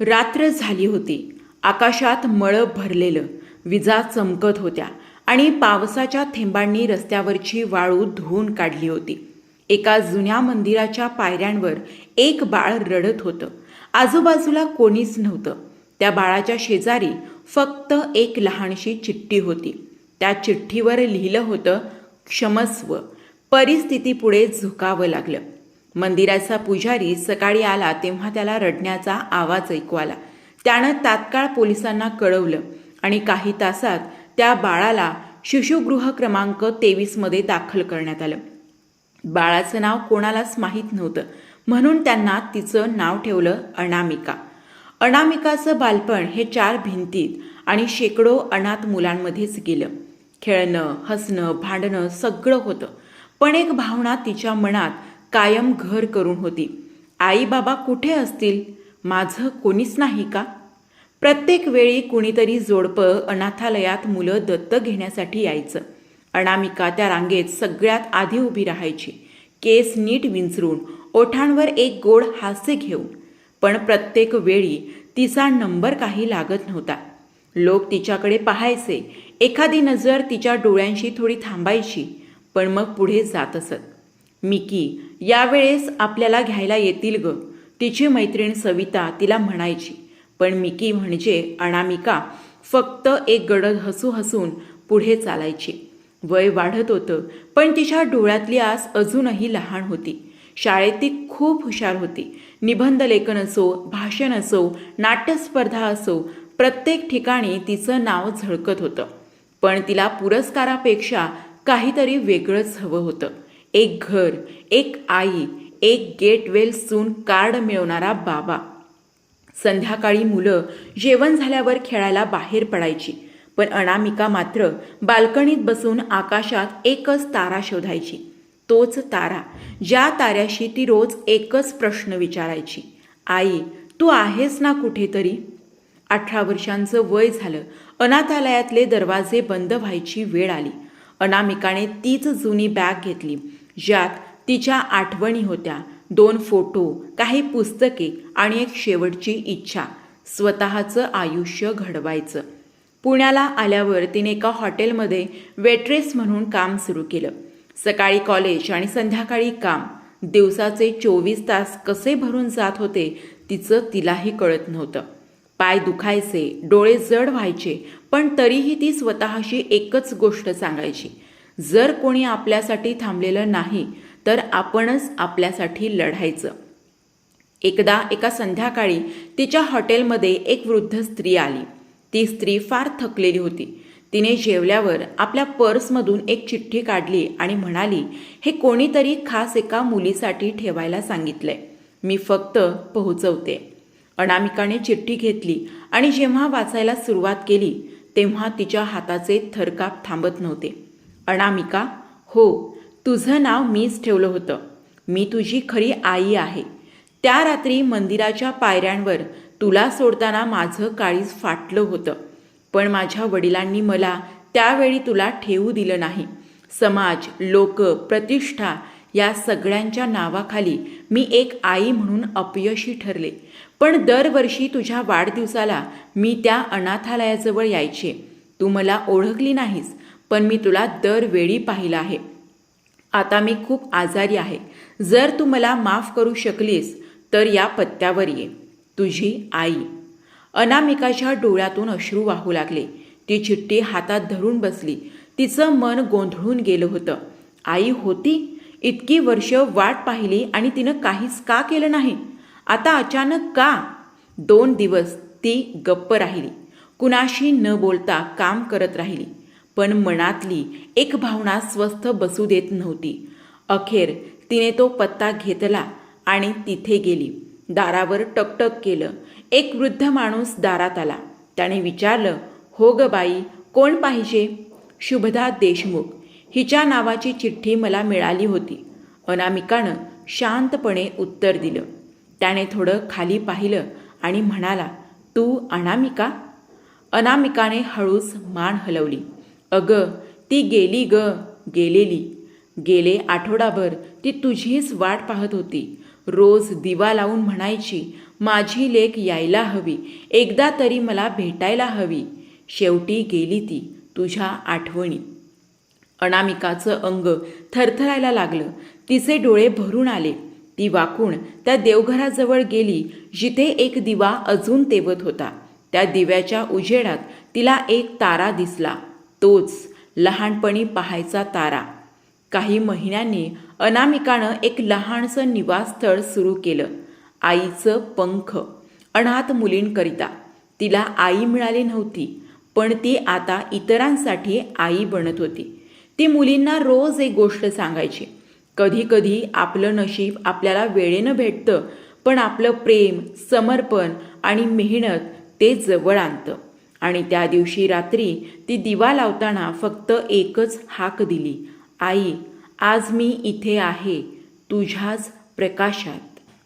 रात्र झाली होती. आकाशात मळं भरलेलं. विजा चमकत होत्या आणि पावसाच्या थेंबांनी रस्त्यावरची वाळू धुवून काढली होती. एका जुन्या मंदिराच्या पायऱ्यांवर एक बाळ रडत होतं. आजूबाजूला कोणीच नव्हतं. त्या बाळाच्या शेजारी फक्त एक लहानशी चिठ्ठी होती. त्या चिठ्ठीवर लिहिलं होतं क्षमस्व. परिस्थितीपुढे झुकावं लागलं. मंदिराचा पुजारी सकाळी आला तेव्हा त्याला रडण्याचा आवाज ऐकू आला. त्यानं तात्काळ पोलिसांना कळवलं आणि काही तासात त्या बाळाला शिशुगृह क्रमांक तेवीसमध्ये दाखल करण्यात आलं. बाळाचं नाव कोणालाच माहीत नव्हतं म्हणून त्यांना तिचं नाव ठेवलं अनामिका. अनामिकाचं बालपण हे चार भिंतीत आणि शेकडो अनाथ मुलांमध्येच गेलं. खेळणं हसणं भांडणं सगळं होतं पण एक भावना तिच्या मनात कायम घर करून होती. आई बाबा कुठे असतील? माझं कोणीच नाही का? प्रत्येक वेळी कुणीतरी जोडपं अनाथालयात मुलं दत्तक घेण्यासाठी यायचं. अनामिका त्या रांगेत सगळ्यात आधी उभी राहायची. केस नीट विंचरून ओठांवर एक गोड हास्य घेऊन. पण प्रत्येक वेळी तिचा नंबर काही लागत नव्हता. लोक तिच्याकडे पाहायचे. एखादी नजर तिच्या डोळ्यांशी थोडी थांबायची. पण मग पुढे जात असत. मिकी यावेळेस आपल्याला घ्यायला येतील ग. तिची मैत्रीण सविता तिला म्हणायची. पण मिकी म्हणजे अनामिका फक्त एक गडद हसू हसून पुढे चालायची. वय वाढत होतं पण तिच्या डोळ्यातली आस अजूनही लहान होती. शाळेत ती खूप हुशार होती. निबंध लेखन असो भाषण असो नाट्यस्पर्धा असो प्रत्येक ठिकाणी तिचं नाव झळकत होतं. पण तिला पुरस्कारापेक्षा काहीतरी वेगळंच हवं होतं. एक घर एक आई एक गेटवेल सून कार्ड मिळवणारा बाबा. संध्याकाळी मुलं जेवण झाल्यावर खेळायला बाहेर पडायची पण अनामिका मात्र बाल्कनीत बसून आकाशात एकच तारा शोधायची. तोच तारा ज्या ताऱ्याशी ती रोज एकच प्रश्न विचारायची. आई तू आहेस ना कुठेतरी? अठरा वर्षांचं वय झालं. अनाथालयातले दरवाजे बंद व्हायची वेळ आली. अनामिकाने तीच जुनी बॅग घेतली. ज्यात तिच्या आठवणी होत्या. दोन फोटो काही पुस्तके आणि एक शेवटची इच्छा. स्वतःचं आयुष्य घडवायचं. पुण्याला आल्यावर तिने एका हॉटेलमध्ये वेट्रेस म्हणून काम सुरू केलं. सकाळी कॉलेज आणि संध्याकाळी काम. दिवसाचे चोवीस तास कसे भरून जात होते तिचं तिलाही कळत नव्हतं. पाय दुखायचे डोळे जड व्हायचे पण तरीही ती स्वतःशी एकच गोष्ट सांगायची. जर कोणी आपल्यासाठी थांबलेलं नाही तर आपणच आपल्यासाठी लढायचं. एकदा एका संध्याकाळी तिच्या हॉटेलमध्ये एक वृद्ध स्त्री आली. ती स्त्री फार थकलेली होती. तिने जेवल्यावर आपल्या पर्समधून एक चिठ्ठी काढली आणि म्हणाली हे कोणीतरी खास एका मुलीसाठी ठेवायला सांगितलंय. मी फक्त पोहोचवते. अनामिकाने चिठ्ठी घेतली आणि जेव्हा वाचायला सुरुवात केली तेव्हा तिच्या हाताचे थरकाप थांबत नव्हते. अनामिका हो तुझं नाव मीच ठेवलं होतं. मी तुझी खरी आई आहे. त्या रात्री मंदिराच्या पायऱ्यांवर तुला सोडताना माझं काळीज फाटलं होतं. पण माझ्या वडिलांनी मला त्यावेळी तुला ठेवू दिलं नाही. समाज लोक प्रतिष्ठा या सगळ्यांच्या नावाखाली मी एक आई म्हणून अपयशी ठरले. पण दरवर्षी तुझ्या वाढदिवसाला मी त्या अनाथालयाजवळ यायचे. तू मला ओळखली नाहीस. पण मी तुला दरवेळी पाहिलं आहे. आता मी खूप आजारी आहे. जर तू मला माफ करू शकलीस तर या पत्त्यावर ये. तुझी आई. अनामिकाच्या डोळ्यातून अश्रू वाहू लागले. ती चिठ्ठी हातात धरून बसली. तिचं मन गोंधळून गेलं होतं. आई होती? इतकी वर्ष वाट पाहिली आणि तिनं काहीच का केलं नाही? आता अचानक का? दोन दिवस ती गप्प राहिली. कुणाशी न बोलता काम करत राहिली. पण मनातली एक भावना स्वस्थ बसू देत नव्हती. अखेर तिने तो पत्ता घेतला आणि तिथे गेली. दारावर टकटक केलं. एक वृद्ध माणूस दारात आला. त्याने विचारलं हो ग बाई कोण पाहिजे? शुभदा देशमुख. हिच्या नावाची चिठ्ठी मला मिळाली होती. अनामिकानं शांतपणे उत्तर दिलं. त्याने थोडं खाली पाहिलं आणि म्हणाला तू अनामिका? अनामिकाने हळूच मान हलवली. अगं ती गेली ग गेलेली. गेले आठवडाभर ती तुझीच वाट पाहत होती. रोज दिवा लावून म्हणायची माझी लेक यायला हवी एकदा तरी मला भेटायला हवी. शेवटी गेली ती तुझ्या आठवणी. अनामिकाचं अंग थरथरायला लागलं. तिचे डोळे भरून आले. ती वाकून त्या देवघराजवळ गेली जिथे एक दिवा अजून तेवत होता. त्या दिव्याच्या उजेडात तिला एक तारा दिसला. तोच लहानपणी पाहायचा तारा. काही महिन्यांनी अनामिकानं एक लहानसं निवासस्थळ सुरू केलं. आईचं पंख अनाथ मुलींकरिता. तिला आई मिळाली नव्हती पण ती आता इतरांसाठी आई बनत होती. ती मुलींना रोज एक गोष्ट सांगायची. कधी कधी आपलं नशीब आपल्याला वेळेनं भेटतं पण आपलं प्रेम समर्पण आणि मेहनत ते जवळ आणतं. आणि त्या दिवशी रात्री ती दिवा लावताना फक्त एकच हाक दिली. आई आज मी इथे आहे. तुझ्याच प्रकाशात.